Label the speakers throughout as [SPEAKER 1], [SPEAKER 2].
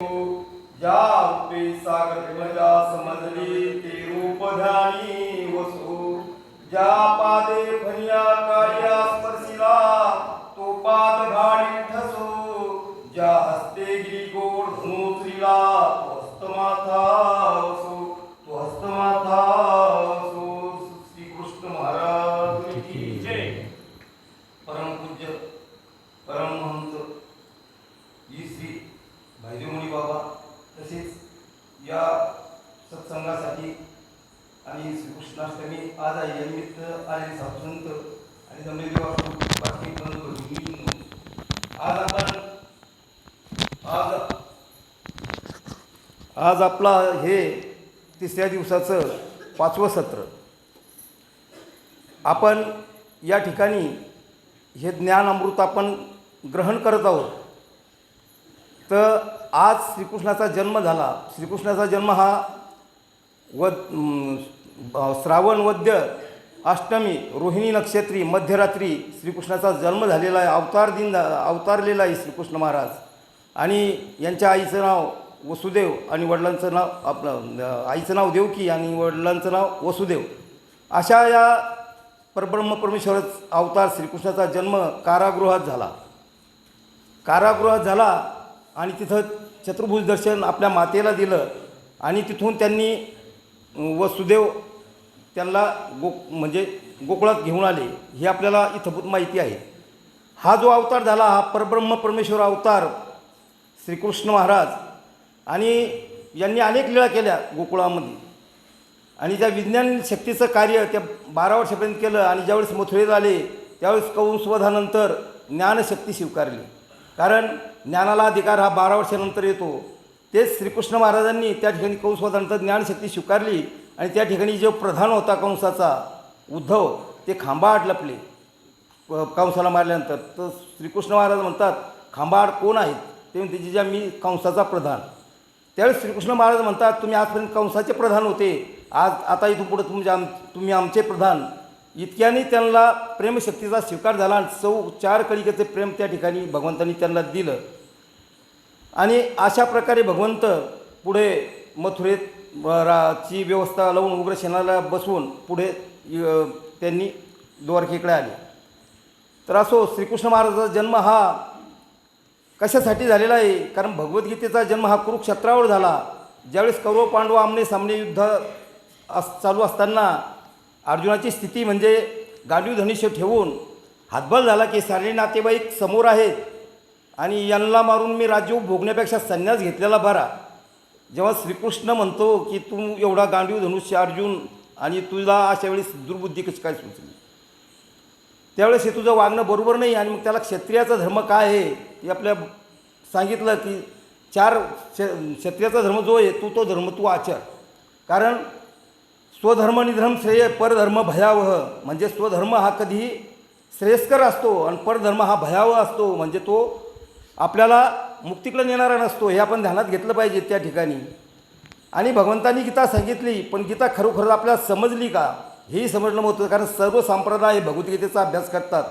[SPEAKER 1] ज्या रूपे सागर प्रेमजा समजली ते रूप ध्यानी वसो ज्या पादे फनिया काळिया स्पर्शिला तो पाद घाडी ठसो. ज्या हस्ते गिरी गोड धनुश्रीला तो हस्तमाथा वसू तो हस्तमाथा वसू श्री कृष्ण महाराज की जय परमपूज्य परमहंस ही श्री भाईदेवमुनी बाबा तसेच या सत्संगासाठी आणि श्रीकृष्णाष्टमी आज आहे या निमित्त आलेले साधुसंत आणि जमलेले वास्तू बातमी बंधू भगिनी. आज आपण आज आज आपला हे तिसऱ्या दिवसाचं पाचवं सत्र. आपण या ठिकाणी हे ज्ञान अमृत आपण ग्रहण करत आहोत. तर आज श्रीकृष्णाचा जन्म झाला. श्रीकृष्णाचा जन्म हा व श्रावण वद्य अष्टमी रोहिणी नक्षत्री मध्यरात्री श्रीकृष्णाचा जन्म झालेला आहे. अवतार दिन अवतारलेला आहे श्रीकृष्ण महाराज. आणि यांच्या आईचं नाव वसुदेव आणि वडिलांचं नाव आपलं आईचं नाव देवकी आणि वडिलांचं नाव वसुदेव. अशा या परब्रह्म परमेश्वर अवतार श्रीकृष्णाचा जन्म कारागृहात झाला. कारागृहात झाला आणि तिथं चतुर्भुज दर्शन आपल्या मातेला दिलं आणि तिथून त्यांनी वसुदेव त्यांना गो म्हणजे गोकुळात घेऊन आले. ही आपल्याला इथंभूत माहिती आहे. हा जो अवतार झाला हा परब्रह्म परमेश्वर अवतार श्रीकृष्ण महाराज आणि यांनी अनेक लीळा केल्या गोकुळामध्ये. आणि त्या विज्ञान शक्तीचं कार्य त्या बारा वर्षापर्यंत केलं आणि ज्यावेळेस मथुरेत आले त्यावेळेस कंसवधानंतर ज्ञानशक्ती स्वीकारली. कारण ज्ञानाला अधिकार हा बारा वर्षानंतर येतो. तेच श्रीकृष्ण महाराजांनी त्या ठिकाणी कंसवधानंतर ज्ञानशक्ती स्वीकारली आणि त्या ठिकाणी जो प्रधान होता कंसाचा उद्धव ते खांबाआड लपले. क- कंसाला मारल्यानंतर. तर श्रीकृष्ण महाराज म्हणतात खांबाआड कोण आहेत? ते म्हणते जिजा मी कंसाचा प्रधान. त्यावेळेस श्रीकृष्ण महाराज म्हणतात तुम्ही आजपर्यंत कंसाचे प्रधान होते. आज आता इथून पुढे तुमचे आम तुम्ही आमचे प्रधान. इतक्याने त्यांना प्रेमशक्तीचा स्वीकार झाला आणि चौ चार कलिकेचे प्रेम त्या ठिकाणी भगवंतांनी त्यांना दिलं. आणि अशा प्रकारे भगवंत पुढे मथुरेत ची व्यवस्था लावून उग्रसेनाला बसवून पुढे त्यांनी द्वारकेकडे आले. तर असो श्रीकृष्ण महाराजाचा जन्म हा कशासाठी झालेला आहे? कारण भगवद्गीतेचा जन्म हा कुरुक्षेत्रावर झाला. ज्यावेळेस कौरव पांडव आमने सामने युद्ध अस चालू असताना अर्जुनाची स्थिती म्हणजे गांडीव धनुष्य ठेवून हातबल झाला की सारे नातेवाईक समोर आहेत आणि यांना मारून मी राज्य भोगण्यापेक्षा संन्यास घेतलेला बरा. जेव्हा श्रीकृष्ण म्हणतो की तू एवढा गांडीव धनुष्य अर्जुन आणि तुला अशा वेळेस दुर्बुद्धी कशी काय सुचली? त्यावेळेस हे तुझं वागणं बरोबर नाही आणि मग त्याला क्षत्रियाचा धर्म काय आहे? हे आपल्या सांगितलं की चार क्ष क्षत्रियाचा धर्म जो आहे तू तो धर्म तू आचर. कारण स्वधर्म निधर्म श्रेय परधर्म भयावह. म्हणजे स्वधर्म हा कधीही श्रेयस्कर असतो आणि परधर्म हा भयावह असतो. म्हणजे तो आपल्याला मुक्तीकडे नेणारा नसतो. हे आपण ध्यानात घेतलं पाहिजे त्या ठिकाणी. आणि भगवंतांनी गीता सांगितली पण गीता खरोखर आपल्याला समजली का? हेही समजलं होतं कारण सर्व संप्रदाय भगवद्गीतेचा अभ्यास करतात.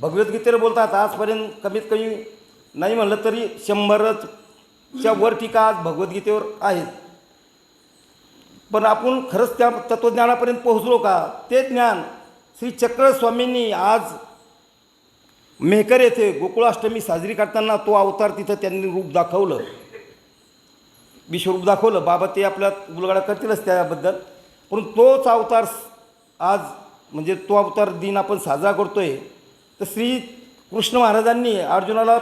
[SPEAKER 1] भगवद्गीतेवर बोलतात आजपर्यंत कमीत कमी नाही म्हणलं तरी शंभरच च्या वर टीका आज भगवद्गीतेवर आहेत पण आपण खरंच त्या तत्त्वज्ञानापर्यंत पोहोचलो का? ते ज्ञान श्री चक्रस्वामींनी आज मेहकर येथे गोकुळाष्टमी साजरी करताना तो अवतार तिथं त्यांनी रूप दाखवलं. विश्वरूप दाखवलं. बाबा ते आपल्या उलगडा करतीलच त्याबद्दल. पण तोच अवतार आज म्हणजे तो अवतार दिन आपण साजरा करतो आहे तर श्री कृष्ण महाराजांनी अर्जुनाला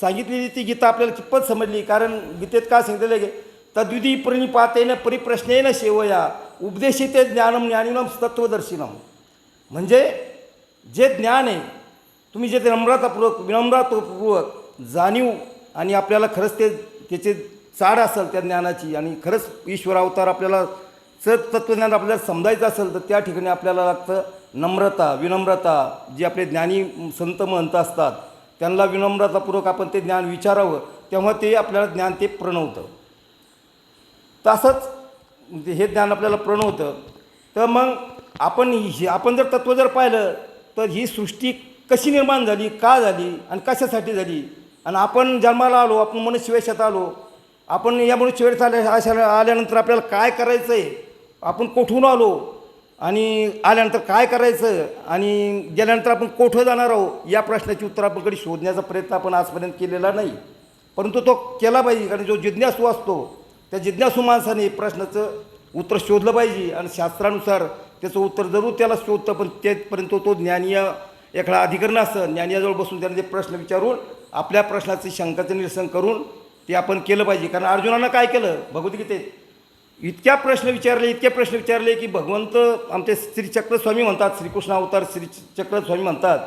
[SPEAKER 1] सांगितलेली ती गीता आपल्याला कितपत समजली? कारण गीतेत काय सांगितलेलं आहे? तद्विधी प्रणिपातेन परिप्रश्नेनं शेवया उपदेशिते ज्ञानम ज्ञानिनम तत्वदर्शिनम म्हणजे जे ज्ञान आहे तुम्ही जे नम्रतापूर्वक विनम्रतापूर्वक जाणीव आणि आपल्याला खरंच ते त्याचे चाड असेल त्या ज्ञानाची आणि खरंच ईश्वर अवतार आपल्याला सत तत्त्वज्ञान आपल्याला समजायचं असेल तर त्या ठिकाणी आपल्याला लागतं नम्रता विनम्रता जे आपले ज्ञानी संत महंत असतात त्यांना विनम्रतापूर्वक आपण ते ज्ञान विचारावं तेव्हा ते आपल्याला ज्ञान ते प्रणवतं. तसंच म्हणजे हे ज्ञान आपल्याला प्रणवतं. तर मग आपण ही आपण जर तत्त्व जर पाहिलं तर ही सृष्टी कशी निर्माण झाली का झाली आणि कशासाठी झाली? आणि आपण जन्माला आलो आपण मनुष्यवेशात आलो आपण यामुळे मनुष्यवेशात आल्या अशा आल्यानंतर आपल्याला काय करायचं आहे आपण कोठून आलो? आणि आल्यानंतर काय करायचं? आणि गेल्यानंतर आपण कोठं जाणार आहोत? या प्रश्नाची उत्तर आपण कधी शोधण्याचा प्रयत्न आपण आजपर्यंत केलेला नाही. परंतु तो केला पाहिजे कारण जो जिज्ञासू असतो त्या जिज्ञासू माणसाने प्रश्नाचं उत्तर शोधलं पाहिजे आणि शास्त्रानुसार त्याचं उत्तर जरूर त्याला शोधतं पण तेपर्यंत तो ज्ञानीय एखादा अधिकरण असतं ज्ञानियाजवळ बसून त्याने ते प्रश्न विचारून आपल्या प्रश्नाचे शंकाचं निरसन करून ते आपण केलं पाहिजे. कारण अर्जुनानं काय केलं? भगवद्गीतेत इतक्या प्रश्न विचारले इतके प्रश्न विचारले की भगवंत आमचे श्री चक्रस्वामी म्हणतात श्रीकृष्ण अवतार श्री चक्रस्वामी म्हणतात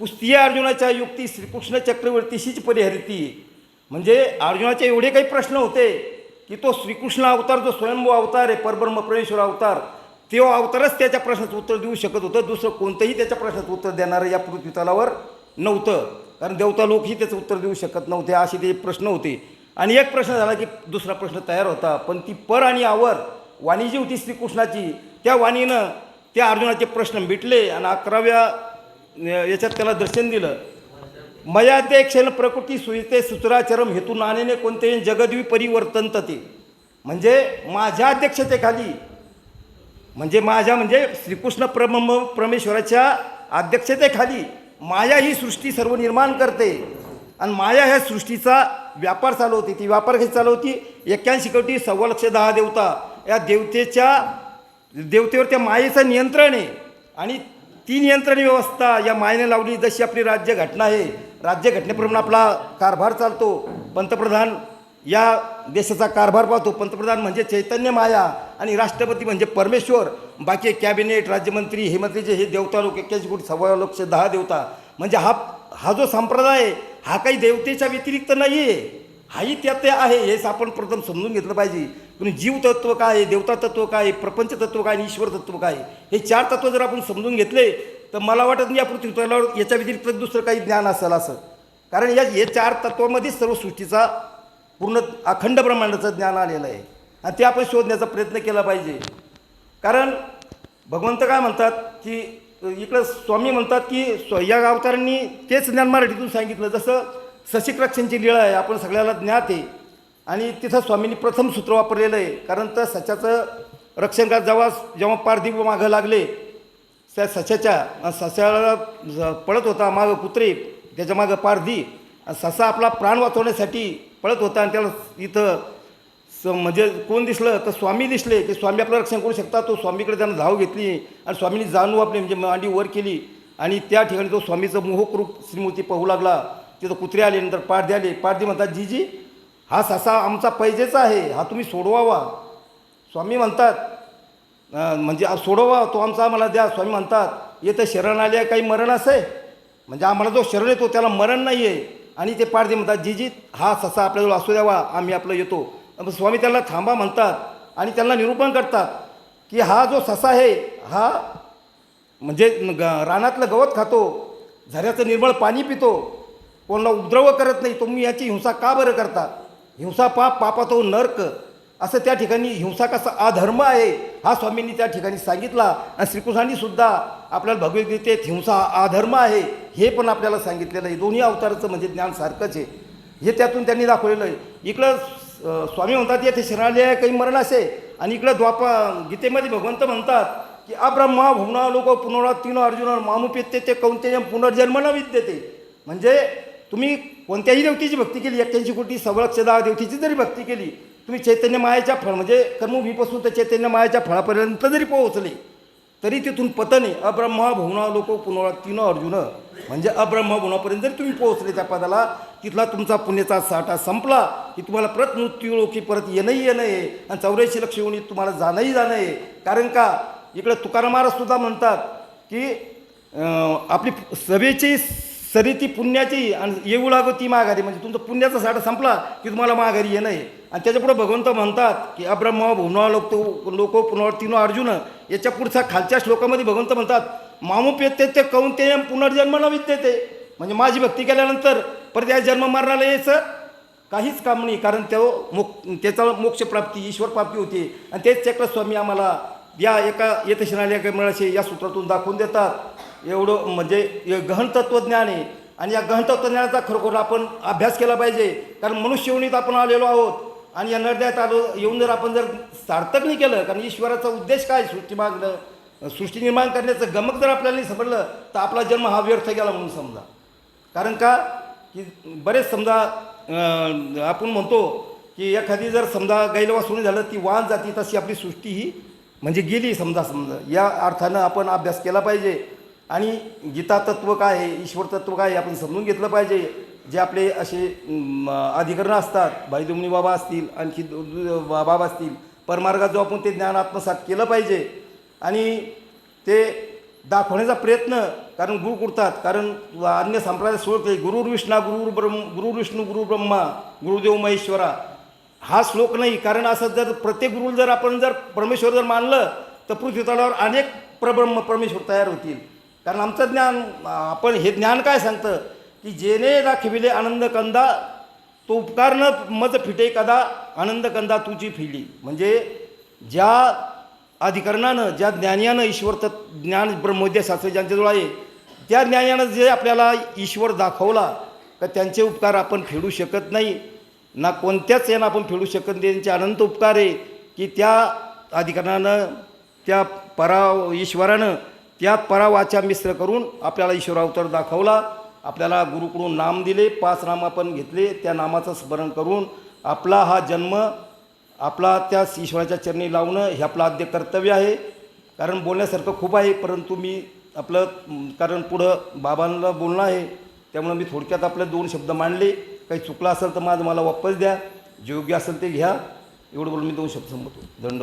[SPEAKER 1] पुस्तीय अर्जुनाच्या युक्ती श्रीकृष्ण चक्रवर्तीशीच परिहरिती. म्हणजे अर्जुनाचे एवढे काही प्रश्न होते की तो श्रीकृष्ण अवतार जो स्वयंभू अवतार आहे परब्रह्म परमेश्वर अवतार तो अवतारच त्याच्या प्रश्नाचं उत्तर देऊ शकत होतं दुसरं कोणतंही त्याच्या प्रश्नाचं उत्तर देणारं या पृथ्वीतलावर नव्हतं. कारण देवता लोकही त्याचं उत्तर देऊ शकत नव्हते असे ते प्रश्न होते. आणि एक प्रश्न झाला की दुसरा प्रश्न तयार होता पण ती पर आणि आवर वाणी जी होती श्रीकृष्णाची त्या वाणीनं त्या अर्जुनाचे प्रश्न मिटले आणि अकराव्या याच्यात त्याला दर्शन दिलं. मया ते क्षण प्रकृती सुयते सुचराचरम हेतू नाण्याने कोणतेही जगद्वी परिवर्तन ते म्हणजे माझ्या अध्यक्षतेखाली म्हणजे माझ्या म्हणजे श्रीकृष्ण प्रम परमेश्वराच्या अध्यक्षतेखाली माया ही सृष्टी सर्व निर्माण करते. आणि माया ह्या सृष्टीचा व्यापार चालू होती ती व्यापार कशी होती? एक्क्याऐंशी कोटी सव्वा लक्ष दहा देवता. या देवतेच्या देवतेवर त्या मायेचं नियंत्रण आहे. आणि ती नियंत्रण व्यवस्था या मायेने लावली जशी आपली राज्यघटना आहे. राज्यघटनेप्रमाणे आपला कारभार चालतो. पंतप्रधान या देशाचा कारभार पाहतो. पंतप्रधान म्हणजे चैतन्य माया आणि राष्ट्रपती म्हणजे परमेश्वर. बाकी कॅबिनेट राज्यमंत्री हे मंत्रीचे हे देवता लोक एक्क्याऐंशी कोटी सव्वा लक्ष दहा देवता. म्हणजे हा हा जो संप्रदाय आहे हा काही देवतेच्या व्यतिरिक्त नाही आहे हाही त्यात ते आहे हेच आपण प्रथम समजून घेतलं पाहिजे. पण जीव तत्व काय आहे देवता तत्व काय आहे प्रपंच तत्व काय आणि ईश्वर तत्व काय हे चार तत्व जर आपण समजून घेतले तर मला वाटत नाही या पृथ्वी याच्या व्यतिरिक्त दुसरं काही ज्ञान असेल असं. कारण या हे चार तत्वामध्येच सर्व सृष्टीचा पूर्ण अखंड ब्रह्मांडाचं ज्ञान आलेलं आहे. आणि ते आपण शोधण्याचा प्रयत्न केला पाहिजे. कारण भगवंत काय म्हणतात की इकडं स्वामी म्हणतात की स्व या अवतारांनी तेच ज्ञान मराठीतून सांगितलं. जसं सशिकरक्षणची लीळा आहे आपण सगळ्याला ज्ञात आहे. आणि तिथं स्वामींनी प्रथम सूत्र वापरलेलं आहे. कारण तर सच्याचं रक्षण का जेव्हा जेव्हा पारदीप मागं लागले त्या सशाच्या ससाला सशाला पळत होता मागं कुत्रे त्याच्या मागं पारधी. आणि ससा आपला प्राण वाचवण्यासाठी पळत होता आणि त्याला इथं स म्हणजे कोण दिसलं? तर स्वामी दिसले की स्वामी आपलं रक्षण करू शकतात. तो स्वामीकडे त्यानं धाव घेतली आणि स्वामींनी जाणू आपली म्हणजे मांडी वर केली. आणि त्या ठिकाणी तो स्वामीचं मोहक रूप श्रीमूर्ती पाहू लागला. तिथं कुत्रे आले नंतर पारधी आले. पारधी म्हणतात जीजी हा ससा आमचा पैजेचा आहे. हा तुम्ही सोडवावा. स्वामी म्हणतात म्हणजे सोडवा तो आमचा आम्हाला द्या. स्वामी म्हणतात येतं शरण आले काही मरण असे? म्हणजे आम्हाला जो शरण येतो त्याला मरण नाही आहे आणि ते पारधी म्हणतात जीजी हा ससा आपल्याजवळ असू द्यावा. आम्ही आपलं येतो. स्वामी त्याला थांबा म्हणतात आणि त्यांना निरूपण करतात की हा जो ससा आहे हा म्हणजे ग रानातलं गवत खातो झऱ्याचं निर्मळ पाणी पितो कोणाला उपद्रव करत नाही तुम्ही याची हिंसा का बरं करता? हिंसा पाप पापा तो नर्क. असं त्या ठिकाणी हिंसा कसा अधर्म आहे हा स्वामींनी त्या ठिकाणी सांगितला. आणि श्रीकृष्णांनी सुद्धा आपल्याला भगवद्गीतेत हिंसा हा अधर्म आहे हे पण आपल्याला सांगितलेलं आहे. दोन्ही अवताराचं म्हणजे ज्ञान सारखंच आहे. हे त्यातून त्यांनी दाखवलेलं आहे. इकडं स्वामी म्हणतात येथे शरणालय काही मरण असे. आणि इकडं द्वापा गीतेमध्ये भगवंत म्हणतात की अब्रह्मा भुवना लोक पुनरा तीन अर्जुन मामुपेत्ते ते कोणते पुनर्जन्म न विद्यते. म्हणजे तुम्ही कोणत्याही देवतेची भक्ती केली एक्क्याऐंशी कोटी सवलक्ष दहा देवतेची जरी भक्ती केली तुम्ही चैतन्य मायाच्या फळ म्हणजे कर्मभूमीपासून तर चैतन्य मायाच्या फळापर्यंत जरी पोहोचले तरी तिथून पतने अब्रह्मा भुवना लोक पुनरा तीन अर्जुन म्हणजे अब्रह्मा गुणापर्यंत जरी तुम्ही पोहोचले त्या पदाला तिथला तुमचा पुण्याचा साठा संपला की तुम्हाला परत मृत्यूलोकी परत येणंही येणं आहे आणि चौऱ्याऐंशी लक्ष येऊन तुम्हाला जाणंही जाणं आहे कारण का? इकडे तुकारामारसुद्धा म्हणतात की आपली सभेची सरीती पुण्याची आणि येऊ लागो ती माघारी. म्हणजे तुमचं पुण्याचा साठा संपला की तुम्हाला माघारी येणं आहे आणि त्याच्यापुढे भगवंत म्हणतात की अब्रह्म भुवना लोक तो लोक पुनर्तीनो अर्जुन याच्या पुढचा खालच्या श्लोकामध्ये भगवंत म्हणतात मामुपेत्ते ते कौंतेयम पुनर्जन्म न विद्यते. म्हणजे माझी भक्ती केल्यानंतर परत या जन्म मरणाला यायचं. काहीच काम नाही कारण तो मोक त्याचा मोक्षप्राप्ती ईश्वरप्राप्ती होती. आणि तेच चक्रस्वामी आम्हाला या एका येतशनालय मिळाचे या सूत्रातून दाखवून देतात. एवढं म्हणजे गहन तत्त्वज्ञान आहे. आणि या गहन तत्त्वज्ञानाचा खरोखर आपण अभ्यास केला पाहिजे. कारण मनुष्यवणीत आपण आलेलो आहोत. आणि या नरद्यात आलो येऊन जर आपण जर सार्थक नाही केलं कारण ईश्वराचा उद्देश काय सृष्टी मागणं? सृष्टी निर्माण करण्याचं गमक जर आपल्याला नाही समजलं तर आपला जन्म हा व्यर्थ गेला म्हणून समजा. कारण का? की बरेच समजा आपण म्हणतो की एखादी जर समजा गाईला झालं ती वाहन जाती तशी आपली सृष्टी ही म्हणजे गेली समजा समजा. या अर्थानं आपण अभ्यास केला पाहिजे. आणि गीता तत्व काय आहे ईश्वर तत्व काय आहे आपण समजून घेतलं पाहिजे. जे आपले असे अं, अधिकरणं असतात भाईदुमणी बाबा असतील आणखी बाबा असतील परमार्गात जो आपण ते ज्ञान आत्मसात केलं पाहिजे आणि ते दाखवण्याचा प्रयत्न कारण गुरु करतात कारण अन्य संप्रदाय श्लोक आहे गुरुर विष्णा गुरुर ब्रह्म गुरु विष्णू गुरु ब्रह्मा गुरुदेव महेश्वरा हा श्लोक नाही. कारण असं जर प्रत्येक गुरु जर आपण जर परमेश्वर जर मानलं तर पृथ्वीतलावर अनेक प्रब्रह्म परमेश्वर तयार होतील. कारण आमचं ज्ञान आपण हे ज्ञान काय सांगतं? की जेने दाखविले आनंद कंदा तो उपकार न मज फिटे कदा आनंद कंदा तुझी फिली. म्हणजे ज्या अधिकरणानं ज्या ज्ञानियानं ईश्वर तत् ज्ञान ब्रह्मोद्यशास्त्र ज्यांच्याजवळ आहे त्या ज्ञानानं जे आपल्याला ईश्वर दाखवला का त्यांचे उपकार आपण फेडू शकत नाही. ना कोणत्याच यानं आपण फेडू शकत नाही. त्यांचे अनंत उपकार आहे की त्या अधिकरणानं त्या पराव ईश्वरानं त्या परावाचा मिश्र करून आपल्याला ईश्वर अवतार दाखवला. आपल्याला गुरुकडून नाम दिले पाच नाम आपण घेतले. त्या नामाचं स्मरण करून आपला हा जन्म आपला त्या ईश्वराच्या चरणी लावणं हे आपलं आद्य कर्तव्य आहे. कारण बोलण्यासारखं खूप आहे परंतु मी आपलं कारण पुढं बाबांना बोलणं आहे त्यामुळं मी थोडक्यात आपले दोन शब्द मांडले. काही चुकलं असेल तर माझं मला वापस द्या. जे योग्य असेल ते घ्या. एवढं बोलून मी दोन शब्द संपतो दंड